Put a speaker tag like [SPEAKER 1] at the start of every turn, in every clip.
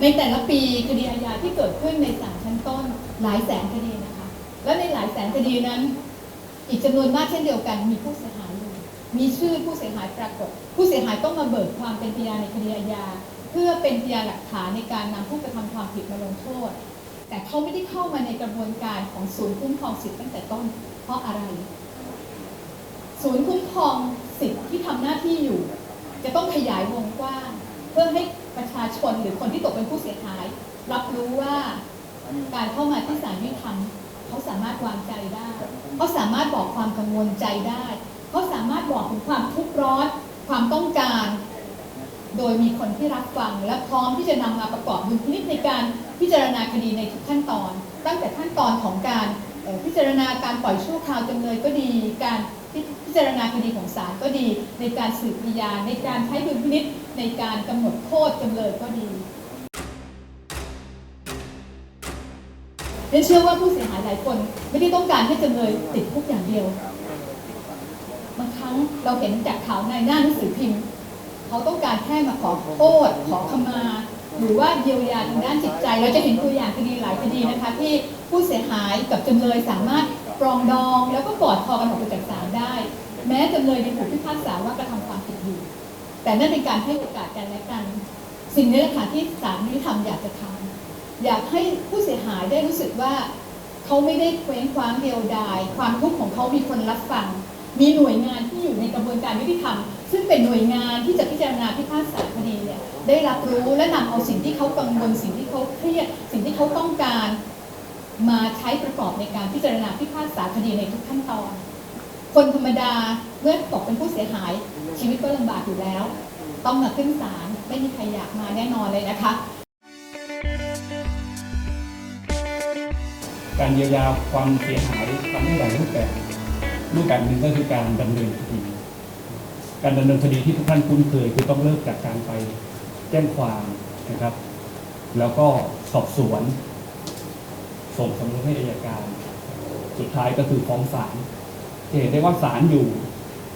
[SPEAKER 1] ในแต่ละปีคดีอาญาที่เกิดขึ้นในศาลชั้นต้นหลายแสนคดีนะคะ และในหลายแสนคดีนั้น อีกจำนวนมากเช่นเดียวกันมีผู้เสียหายอยู่มีชื่อผู้เสียหายปรากฏ ผู้เสียหายต้องมาเบิกความเป็นพยานในคดีอาญาเพื่อเป็นพยานหลักฐานในการนำผู้กระทำความผิดมาลงโทษ แต่เขาไม่ได้เข้ามาในกระบวนการของศูนย์คุ้มครองสิทธิ์ตั้งแต่ต้น เพราะอะไร ศูนย์คุ้มครองสิทธิ์ที่ทำหน้าที่อยู่ จะต้องขยายวงกว้างเพื่อให้ ประชาชนหรือคนที่ตกเป็นผู้เสียหาย รับรู้ว่าการเข้ามาที่ศาลยุติธรรมเขาสามารถวางใจได้เขาสามารถบอกความกังวลใจได้เขาสามารถบอกถึงความทุกข์ร้อนความต้องการ โดยมีคนที่รับฟัง และพร้อมที่จะนำมาประกอบดุลพินิจในการพิจารณาคดีในทุกขั้นตอน ตั้งแต่ขั้นตอนของการพิจารณาการปล่อยชั่วคราวจำเลยก็ดีการ พิจารณาคดีของศาลก็ดี ในการสืบพยานในการใช้ดุลพินิจในการกำหนดโทษจำเลยก็ดีเรนเชื่อว่าผู้เสียหายหลายคน ไม่ได้ต้องการให้จำเลยติดคุกอย่างเดียว บางครั้งเราเห็นจากข่าวในหน้าหนังสือพิมพ์ เขาต้องการแค่มาขอโทษขอขมา หรือว่าเยียวยาทางด้านจิตใจ เราจะเห็นตัวอย่างคดีหลายคดีนะคะ ที่ผู้เสียหายกับจำเลยสามารถ ปรองดอง แล้วก็กอดคอกันออกไปจากศาลได้ แม้จำเลยในถูกพิพากษาว่ากระทำความผิดอยู่ แต่นั่นเป็นการให้โอกาสกันและกัน สิ่งนี้แหละค่ะที่ศาลยุติธรรมอยากจะทำอยากให้ผู้เสียหายได้รู้สึกว่าเขาไม่ได้เคว้งคว้างเดียวดาย ความทุกข์ของเขามีคนรับฟัง มีหน่วยงานที่อยู่ในกระบวนการยุติธรรม ซึ่งเป็นหน่วยงานที่จะพิจารณาพิพากษาคดีเนี่ยได้รับรู้และนำเอาสิ่งที่เขากังวลสิ่งที่เขาเครียด สิ่งที่เขาต้องการ มาใช้ประกอบในการพิจารณาพิพากษาคดีในทุกขั้นตอน คนธรรมดาเมื่อตกเป็นผู้เสียหาย ชีวิตก็ลำบากอยู่แล้ว ต้องมาขึ้นศาลไม่มีใครอยากมาแน่นอนเลยนะคะ
[SPEAKER 2] การเยียวยาความเสียหายทำได้หลายรูปแบบรูปแบบหนึ่งก็คือการดำเนินคดี การดำเนินคดีที่ทุกท่านคุ้นเคยคือต้องเริ่มจากการไปแจ้งความนะครับ แล้วก็สอบสวน ส่งสำนวนให้อัยการ สุดท้ายก็คือฟ้องศาลเห็นได้ว่าศาลอยู่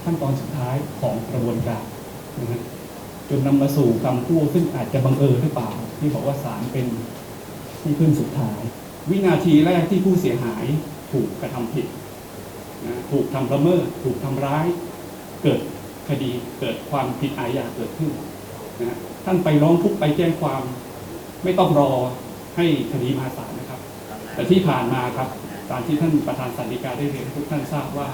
[SPEAKER 2] ขั้นตอนสุดท้ายของกระบวนการนะฮะจนนำมาสู่คำพูดซึ่งอาจจะบังเอิญหรือเปล่า ที่บอกว่าศาลเป็นที่พึ่งสุดท้าย วินาทีแรกที่ผู้เสียหายถูกกระทำผิดนะถูกทำละเมิดถูกทำร้าย เกิดคดีเกิดความผิดอาญาเกิดขึ้นนะท่านไปร้องทุกข์ไปแจ้งความ ไม่ต้องรอให้คดีมาศาลนะ แต่ที่ผ่านมาครับตามที่ท่านประธานสันติกาได้เรียนทุกท่านทราบว่า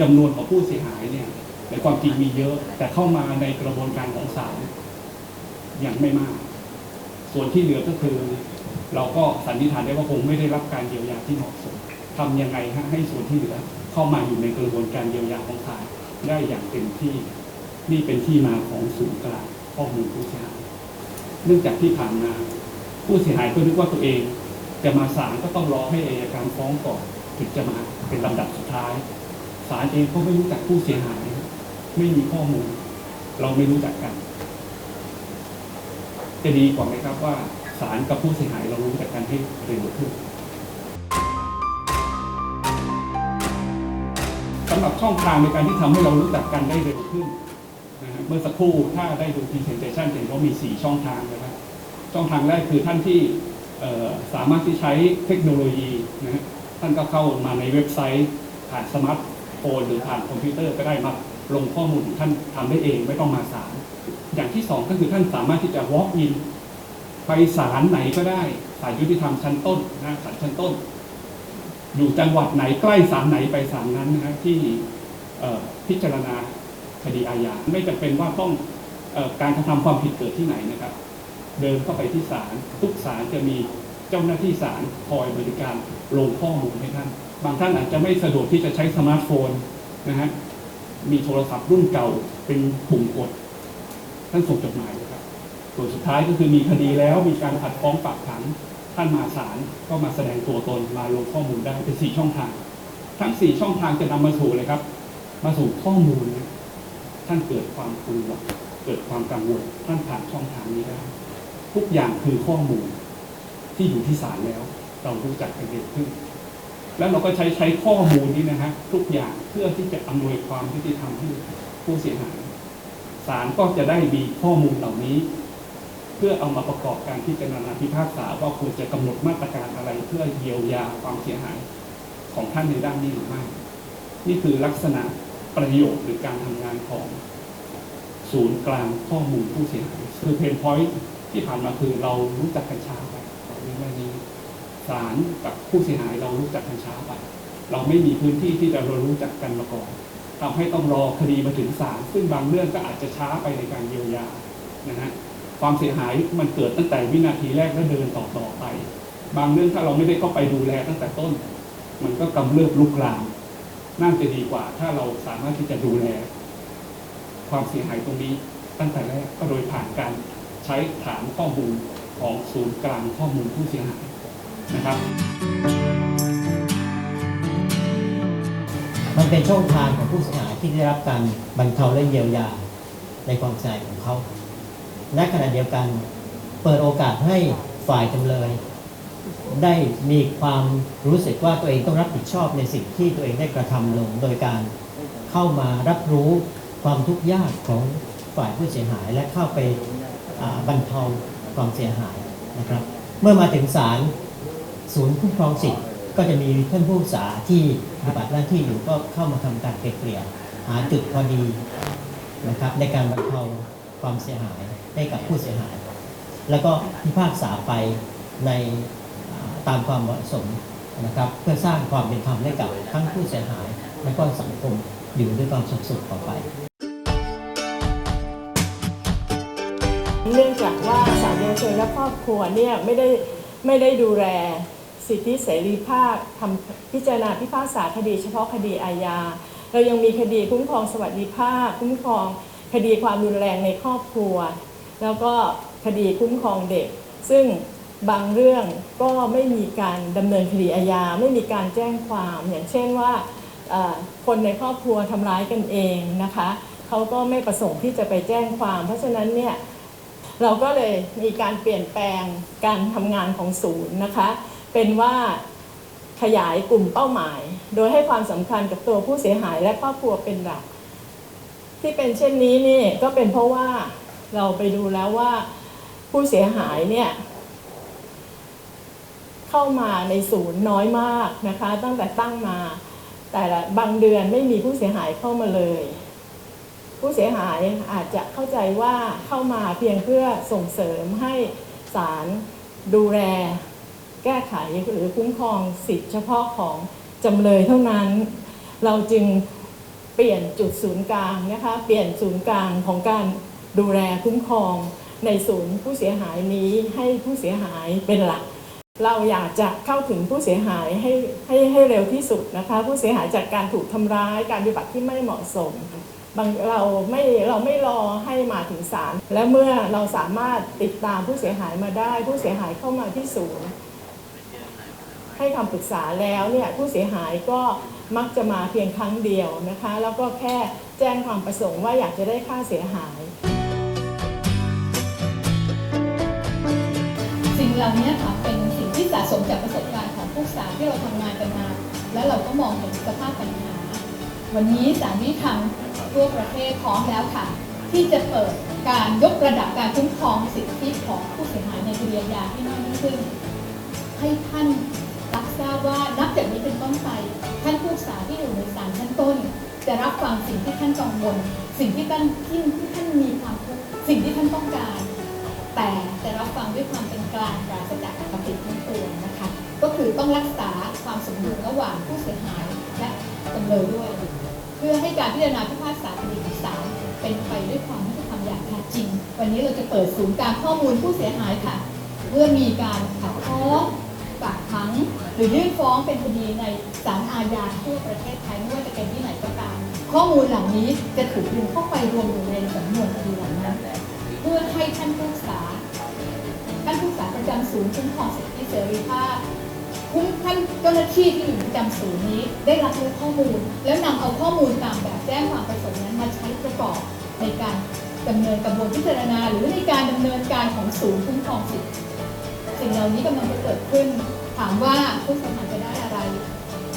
[SPEAKER 2] จำนวนของผู้เสียหายเนี่ยในความจริงมีเยอะ แต่เข้ามาในกระบวนการของศาลยังไม่มาก ส่วนที่เหลือก็คือ เราก็สันนิษฐานได้ว่าคงไม่ได้รับการเยียวยาที่เหมาะสมทำยังไงฮะให้ส่วนที่เหลือเข้ามาอยู่ในกระบวนการเยียวยาของศาลได้อย่างเต็มที่นี่เป็นที่มาของศูนย์กลางข้อมูลผู้เสียหาย เนื่องจากที่ผ่านมาผู้เสียหายก็นึกว่าตัวเอง จะมาศาลก็ต้องรอให้อัยการฟ้องก่อนถึงจะมาเป็นลำดับสุดท้ายศาลเองก็ไม่รู้จักผู้เสียหายไม่มีข้อมูล เราไม่รู้จักกัน จะดีกว่าไหมครับว่าศาลกับผู้เสียหายเรารู้จักกันให้เร็วขึ้นสำหรับช่องทางในการที่ทำให้เรารู้จักกันได้เร็วขึ้นนะฮะเมื่อสักครู่ถ้าได้ดู presentation เห็นว่ามี 4 ช่องทางนะครับช่องทางแรกคือท่านที่ สามารถที่ใช้เทคโนโลยีนะท่านก็เข้ามาในเว็บไซต์ผ่านสมาร์ทโฟนหรือผ่านคอมพิวเตอร์ก็ได้มาลงข้อมูลท่านทำได้เองไม่ต้องมาศาลอย่างที่สองก็คือท่านสามารถที่จะ walk in ไปศาลไหนก็ได้ศาลยุติธรรมชั้นต้นนะศาลชั้นต้น อยู่จังหวัดไหนใกล้ศาลไหนไปศาลนั้นนะฮะที่พิจารณาคดีอาญาไม่จำเป็นว่าต้องอการกระทำความผิดเกิดที่ไหนนะครับ เดินเข้าไปที่ศาลทุกศาลจะมีเจ้าหน้าที่ศาลคอยบริการลงข้อมูลให้ท่าน บางท่านอาจจะไม่สะดวกที่จะใช้สมาร์ทโฟนนะฮะมีโทรศัพท์รุ่นเก่าเป็นปุ่มกด ท่านส่งจดหมายเลยครับส่วนสุดท้ายก็คือมีคดีแล้วมีการผัดฟ้องฝากขังท่านมาศาลก็มาแสดงตัวตนมาลงข้อมูลได้เป็นสี่ช่องทาง ทั้งสี่ช่องทางจะนำมาสู่เลยครับ มาสู่ข้อมูล ท่านเกิดความกลัวเกิดความกังวลท่านผ่านช่องทางนี้ได้ ทุกอย่างคือข้อมูลที่อยู่ที่ศาลแล้ว เรารู้จักกันเร็วขึ้น แล้วเราก็ใช้ใช้ข้อมูลนี้นะฮะทุกอย่างเพื่อที่จะอำนวยความยุติธรรมให้ผู้เสียหายศาลก็จะได้มีข้อมูลเหล่านี้ เพื่อเอามาประกอบการพิจารณาพิพากษาว่าควรจะกำหนดมาตรการอะไรเพื่อเยียวยาความเสียหายของท่านในด้านนี้หรือไม่นี่คือลักษณะประโยชน์หรือการทำงานของศูนย์กลางข้อมูลผู้เสียหายคือเพนพอยท์ ที่ผ่านมาคือเรารู้จักกันช้าไปในเรื่องนี้ศาลกับผู้เสียหายเรารู้จักกันช้าไป เราไม่มีพื้นที่ที่จะเรารู้จักกันมาก่อนทำให้ต้องรอคดีมาถึงศาลซึ่งบางเรื่องก็อาจจะช้าไปในการเยียวยานะฮะความเสียหายมันเกิดตั้งแต่วินาทีแรกแล้วเดินต่อต่อไป บางเรื่องถ้าเราไม่ได้เข้าไปดูแลตั้งแต่ต้น มันก็กำเริบลุกลามน่าจะดีกว่า ถ้าเราสามารถที่จะดูแล ความเสียหายตรงนี้ตั้งแต่แรกก็โดยผ่านการ ใช้ฐานข้อมูลของศูนย์กลางข้อมูลผู้เสียหายนะครับ
[SPEAKER 3] มันเป็นช่องทางของผู้เสียหายที่ได้รับการบรรเทาและเยียวยาในความเสียหายของเขาและขณะเดียวกันเปิดโอกาสให้ฝ่ายจำเลย ได้มีความรู้สึกว่าตัวเองต้องรับผิดชอบในสิ่งที่ตัวเองได้กระทำลง โดยการเข้ามารับรู้ความทุกข์ยากของฝ่ายผู้เสียหายและเข้าไป บรรเทาความเสียหายนะครับ เมื่อมาถึงศาลศูนย์คุ้มครองสิทธิ์ก็จะมีท่านผู้ศึกษาที่ปฏิบัติหน้าที่อยู่ก็เข้ามาทำการเกลี่ยหาจุดพอดีนะครับในการบรรเทาความเสียหายให้กับผู้เสียหาย แล้วก็พิพากษาไปในตามความเหมาะสมนะครับเพื่อสร้างความเป็นธรรมให้กับทั้งผู้เสียหาย และก็สังคมอยู่ด้วยความสุขสุขต่อไป
[SPEAKER 4] เนื่องจากว่าศาลเยาวชนและครอบครัวเนี่ยไม่ได้ไม่ได้ดูแลสิทธิเสรีภาพทำพิจารณาพิพากษาคดีเฉพาะคดีอาญา เรายังมีคดีคุ้มครองสวัสดิภาพ คุ้มครองคดีความรุนแรงในครอบครัว แล้วก็คดีคุ้มครองเด็ก ซึ่งบางเรื่องก็ไม่มีการดำเนินคดีอาญา ไม่มีการแจ้งความ อย่างเช่นว่าคนในครอบครัวทำร้ายกันเองนะคะเขาก็ไม่ประสงค์ที่จะไปแจ้งความ เพราะฉะนั้นเนี่ย เราก็เลยมีการเปลี่ยนแปลงการทำงานของศูนย์นะคะ เป็นว่าขยายกลุ่มเป้าหมาย โดยให้ความสำคัญกับตัวผู้เสียหายและครอบครัวเป็นหลัก ที่เป็นเช่นนี้นี่ก็เป็นเพราะว่าเราไปดูแล้วว่าผู้เสียหายเนี่ยเข้ามาในศูนย์น้อยมากนะคะ ตั้งแต่ตั้งมา แต่ละบางเดือนไม่มีผู้เสียหายเข้ามาเลย ผู้เสียหายอาจจะเข้าใจว่าเข้ามาเพียงเพื่อส่งเสริมให้ศาลดูแลแก้ไขหรือคุ้มครองสิทธิเฉพาะของจำเลยเท่านั้น เราจึงเปลี่ยนจุดศูนย์กลางนะคะ เปลี่ยนศูนย์กลางของการดูแลคุ้มครองในศูนย์ผู้เสียหายนี้ให้ผู้เสียหายเป็นหลัก เราอยากจะเข้าถึงผู้เสียหายให้ให้ให้เร็วที่สุดนะคะ ผู้เสียหายจากการถูกทำร้ายการปฏิบัติที่ไม่เหมาะสม บางเราไม่เราไม่รอให้มาถึงศาลและเมื่อเราสามารถติดตามผู้เสียหายมาได้ ผู้เสียหายเข้ามาที่ศูนย์ให้คำปรึกษาแล้วเนี่ยผู้เสียหายก็มักจะมาเพียงครั้งเดียวนะคะ แล้วก็แค่แจ้งความประสงค์ว่าอยากจะได้ค่าเสียหาย
[SPEAKER 1] สิ่งเหล่านี้ค่ะเป็นสิ่งที่สะสมจากประสบการณ์ของผู้ศาลที่เราทำงานกันมา แล้วเราก็มองเห็นสภาพปัญหา วันนี้ศาลยุติธรรม ทั่วประเทศพร้อมแล้วค่ะ ที่จะเปิดการยกระดับการคุ้มครองสิทธิของผู้เสียหายในคดีอาญาให้มากยิ่งขึ้น ให้ท่านรับทราบว่านับจากนี้เป็นต้นไปท่านผู้ศึกษาที่อยู่ในศาลชั้นต้น จะรับฟังสิ่งที่ท่านกังวลสิ่งที่ท่านที่ที่ท่านมีความทุกข์สิ่งที่ท่านต้องการ แต่จะรับฟังด้วยความเป็นกลางปราศจากอคติทั้งปวงนะคะ ก็คือต้องรักษาความสมดุลระหว่างผู้เสียหายและจำเลยด้วย เพื่อให้การพิจารณาพิพากษาคดีของศาลเป็นไปด้วยความยุติธรรมอย่างแท้จริง วันนี้เราจะเปิดศูนย์การข้อมูลผู้เสียหายค่ะ เมื่อมีการขัดฟ้องฝากขัง หรือยื่นฟ้องเป็นคดีในศาลอาญาทั่วประเทศไทยไม่ว่าจะเป็นที่ไหนก็ตาม ข้อมูลเหล่านี้จะถูกดึงเข้าไปรวมอยู่ในสำนวนคดีเหล่านั้นเพื่อให้ท่านผู้ศึกษาท่านผู้ศึกษาประจำศูนย์คุ้มครองสิทธิเสรีภาพ คุ้มท่านเจ้าหน้าที่ที่อยู่ประจำศูนย์นี้ ได้รับรู้ข้อมูล แล้วนำเอาข้อมูลตามแบบแจ้งความประสงค์นั้นมาใช้ประกอบในการดำเนินกระบวนพิจารณา หรือในการดำเนินการของศูนย์คุ้มครองสิทธิสิ่งเหล่านี้กำลังจะเกิดขึ้น ถามว่าผู้เสียหายจะได้อะไร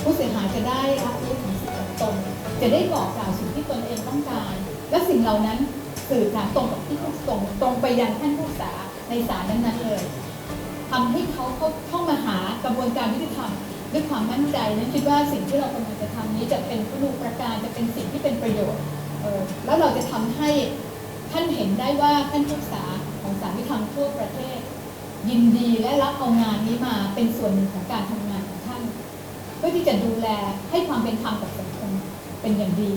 [SPEAKER 1] ผู้เสียหายจะได้รับรู้ถึงสิทธิของตนจะได้บอกกล่าวสิ่งที่ตนเองต้องการ และสิ่งเหล่านั้นสื่อสารตรงกับที่ผู้ตรงตรงไปยังท่านผู้ศึกษาในศาลนั้นๆเลย ทำให้เขาเข้ามาหากระบวนการยุติธรรมด้วยความมั่นใจนั้นคิดว่าสิ่งที่เรากำลังจะทำนี้จะเป็นคุณูประการจะเป็นสิ่งที่เป็นประโยชน์แล้วเราจะทำให้ท่านเห็นได้ว่าท่านผู้ศึกษาของศาลยุติธรรมทั่วประเทศ ยินดีและรับเอางานนี้มาเป็นส่วนหนึ่งของการทำงานของท่าน เพื่อที่จะดูแลให้ความเป็นธรรมกับสังคมเป็นอย่างดี